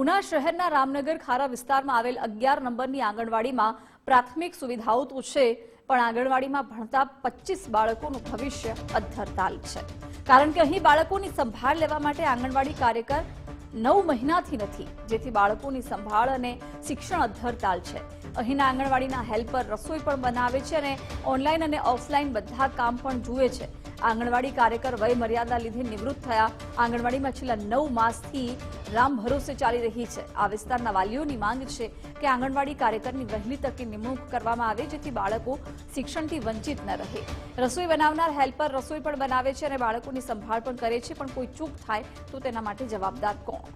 ઉના શહેરના રામનગર ખારા વિસ્તારમાં આવેલ અગિયાર નંબરની આંગણવાડીમાં પ્રાથમિક સુવિધાઓ તો છે, પણ આંગણવાડીમાં ભણતા પચીસ બાળકોનું ભવિષ્ય અધ્ધરતાલ છે. કારણ કે અહીં બાળકોની સંભાળ લેવા માટે આંગણવાડી કાર્યકર નવ મહિનાથી નથી, જેથી બાળકોની સંભાળ અને શિક્ષણ અધ્ધરતાલ છે. અહીંના આંગણવાડીના હેલ્પર રસોઈ પણ બનાવે છે અને ઓનલાઈન અને ઓફલાઈન બધા કામ પણ જુએ છે. આંગણવાડી કાર્યકર વય મર્યાદા લીધે નિવૃત્ત થયા. આંગણવાડીમાં છેલ્લા નવ માસથી રામ ભરોસે ચાલી રહી છે. આ વિસ્તારના વાલીઓની માંગ છે કે આંગણવાડી કાર્યકરની વહેલી તકે નિમણૂક કરવામાં આવે જેથી બાળકો શિક્ષણથી વંચિત ન રહે. રસોઈ બનાવનાર હેલ્પર રસોઈ પણ બનાવે છે અને બાળકોની સંભાળ પણ કરે છે. પણ કોઈ ચૂક થાય તો તેના માટે જવાબદાર કોણ?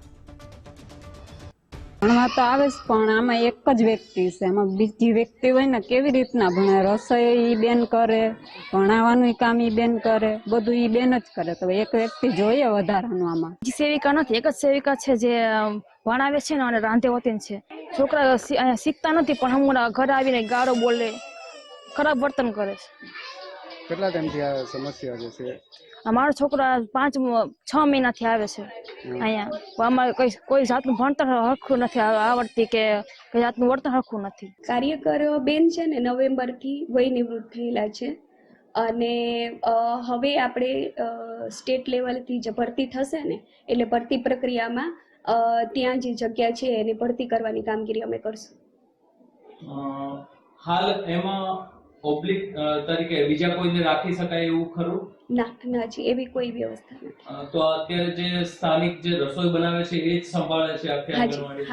ભણવા તો આવે છે પણ આમાં એક જ વ્યક્તિ છે. એમાં બીજી વ્યક્તિ હોય ને કેવી રીતના ભણે? રસોઈ ઈ બેન કરે, ભણાવવાનું કામ ઈ બેન કરે, બધું ઈ બેન જ કરે. તો એક વ્યક્તિ જોઈએ વધારાનું આમાં. સેવિકા નથી, એક જ સેવિકા છે જે ભણાવે છે ને અને રાંધે હોતી છે. છોકરા શીખતા નથી, પણ હમણાં ઘરે આવીને ગાળો બોલે, ખરાબ વર્તન કરે છે. કેટલા ટાઈમથી આ સમસ્યા જે છે? અમારો છોકરા પાંચ છ મહિનાથી આવે છે અહીંયા. અમારે કોઈ કોઈ જાતનું ભણતર હરખું નથી આવડતી કે કોઈ જાતનું વર્તન હરખું નથી. કાર્યકર બેન છે ને નવેમ્બરથી વય નિવૃત્ત થયેલા છે. અને અ, હવે આપણે સ્ટેટ લેવલથી જે ભરતી થશે ને એટલે ભરતી પ્રક્રિયામાં અ, ત્યાં જે જગ્યા છે એની ભરતી કરવાની કામગીરી અમે કરશું. હાલ એમાં ઓબ્લિક તરીકે બીજા કોઈને રાખી શકાય એવું ખરું? ના ના જી એવી કોઈ વ્યવસ્થા નથી. તો અત્યારે જે સ્થાનિક જે રસોઈ બનાવે છે એ જ સંભાળે છે આખી આંગણવાડી?